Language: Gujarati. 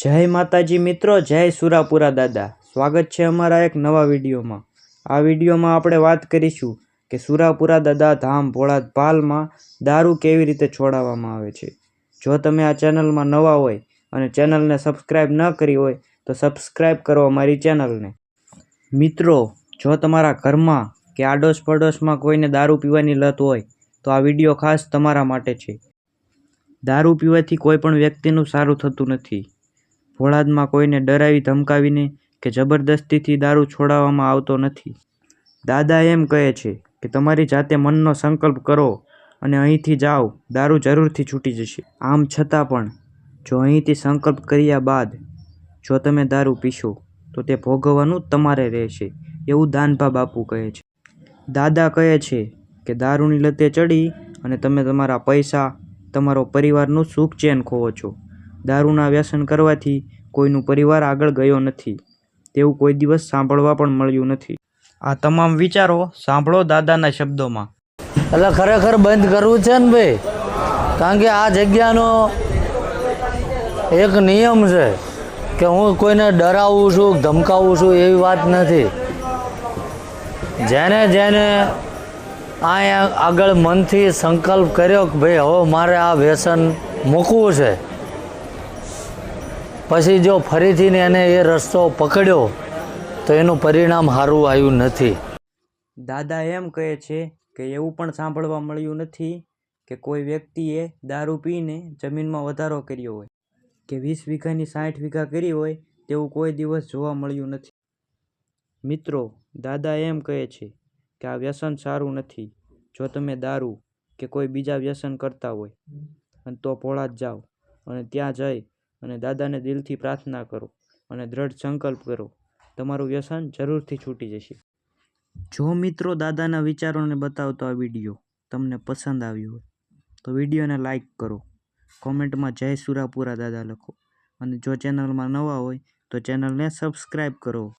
જય માતાજી મિત્રો, જય સુરાપુરા દાદા. સ્વાગત છે અમારા એક નવા વિડીયોમાં. આ વિડીયોમાં આપણે વાત કરીશું કે સુરાપુરા દાદા ધામ ભોળા પાલમાં દારૂ કેવી રીતે છોડાવવામાં આવે છે. જો તમે આ ચેનલમાં નવા હોય અને ચેનલને સબસ્ક્રાઈબ ન કરી હોય, તો સબસ્ક્રાઈબ કરો અમારી ચેનલને. મિત્રો, જો તમારા ઘરમાં કે આડોશ પડોશમાં કોઈને દારૂ પીવાની લત હોય, તો આ વીડિયો ખાસ તમારા માટે છે. દારૂ પીવાથી કોઈ પણ વ્યક્તિનું સારું થતું નથી. ભોળાદમાં કોઈને ડરાવી ધમકાવીને કે જબરદસ્તીથી દારૂ છોડાવવામાં આવતો નથી. દાદા એમ કહે છે કે તમારી જાતે મનનો સંકલ્પ કરો અને અહીંથી જાઓ, દારૂ જરૂરથી છૂટી જશે. આમ છતાં પણ, જો અહીંથી સંકલ્પ કર્યા બાદ, જો તમે દારૂ પીશો, તો તે ભોગવવાનું તમારે રહેશે, એવું દાનભા બાપુ કહે છે. દાદા કહે છે કે દારૂની લતે ચડી અને તમે તમારા પૈસા, તમારો પરિવારનું સુખ ચેન ખોવો છો. દારૂના વ્યસન કરવાથી કોઈનું પરિવાર આગળ ગયો નથી. તેવું કોઈ દિવસ સાંભળવા પણ મળ્યું નથી. આ તમામ વિચારો સાંભળો દાદાના શબ્દોમાં. એટલે ખરેખર બંધ કરવું છે ને ભાઈ? કારણ કે આ જગ્યાનો એક નિયમ છે કે હું કોઈને ડરાવું છું, ધમકાવું છું એવી વાત નથી. જેને જેને અહીંયા આગળ મનથી સંકલ્પ કર્યો કે ભાઈ, હવે મારે આ વ્યસન મૂકવું છે પછી જો ફરીથી એને એ રસ્તો પકડ્યો, તો એનું પરિણામ સારું આવ્યું નથી. દાદા એમ કહે છે કે એવું પણ સાંભળવા મળ્યું નથી કે કોઈ વ્યક્તિએ દારૂ પીને જમીનમાં વધારો કર્યો હોય કે વીસ વીઘાની સાઠ વીઘા કરી હોય તેવું કોઈ દિવસ જોવા મળ્યું નથી. મિત્રો, દાદા એમ કહે છે કે આ વ્યસન સારું નથી. જો તમે દારૂ કે કોઈ બીજા વ્યસન કરતા હોય, અને તો ભોળા જ જાઓ અને ત્યાં જઈ અને દાદાને દિલથી પ્રાર્થના કરો અને દ્રઢ સંકલ્પ કરો. તમારું વ્યસન જરૂરથી છૂટી જશે. જો મિત્રો દાદાના વિચારોને બતાવતો આ વીડિયો તમને પસંદ આવ્યો હોય, તો વિડીયોને લાઈક કરો. કોમેન્ટમાં જય સુરાપુરા દાદા લખો. અને જો ચેનલમાં નવા હોય, તો ચેનલને સબસ્ક્રાઈબ કરો.